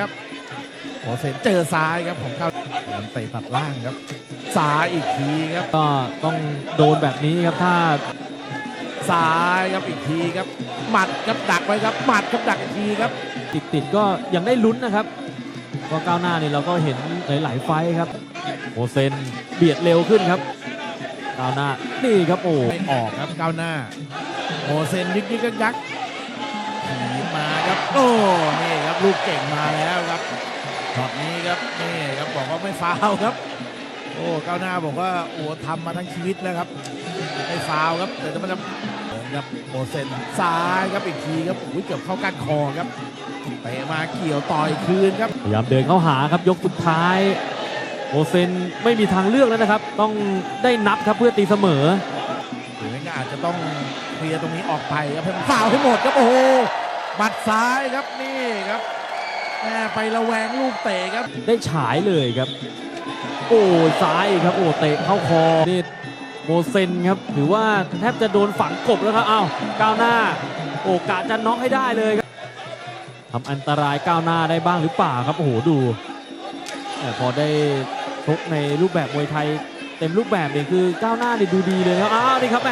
ครับโอเซนเจอซ้ายครับของเขามันเตะตัดล่างครับซ้ายอีกทีครับก็ต้องโดนแบบนี้ครับถ้าซ้ายครับอีกทีครับ หมัดครับดักไว้ครับหมัดครับดักอีกทีครับ ติดติดๆก็ยังได้ลุ้นนะครับก็ก้าวหน้านี่เราก็เห็นหลาย ๆ ไฟท์ครับโอเซนเบียดเร็วขึ้นครับก้าวหน้านี่ครับโอ้ไม่ออกครับก้าวหน้าโอเซนยึกยึกยักยักถีบมาครับโอ้นี่ครับ ลูกเก่งมาแล้วครับช็อตนี้ครับนี่ครับบอกว่าไม่ฟาวล์ครับ โอ้ก้าวหน้าบอกว่าโอ้ทำมาทั้งชีวิตแล้วครับไม่ฟาวล์ครับแต่จะมันจะเดินครับโอเซนซ้ายครับอีกทีครับอุ้ยเกือบเข้าก้านคอครับเตะมาเกี่ยวต่อยคืนครับพยายามเดินเข้าหาครับยกสุดท้ายโอเซนไม่มีทางเลือกแล้วนะครับ ต้องได้นับครับเพื่อตีเสมอหรือไม่ก็อาจจะต้องเคลียร์ตรงนี้ออกไปครับให้มันฟาวล์ให้หมดครับโอ้โห หมัดซ้ายครับนี่ครับแม่ไประแวงลูกเตะครับ ได้ฉายเลยครับ โอ้ซ้ายครับ โอ้เตะเข้าคอนี่โมเซนครับถือว่าแทบจะโดนฝังกบแล้วครับอ้าวก้าวหน้า โอกาสจะน็อกให้ได้เลยครับทำอันตรายก้าวหน้าได้บ้างหรือเปล่าครับโอ้โหดูแต่พอได้ชกในรูปแบบมวยไทย เต็มรูปแบบเนี่ยคือก้าวหน้านี่ดูดีเลยครับอ้าวนี่ครับแหม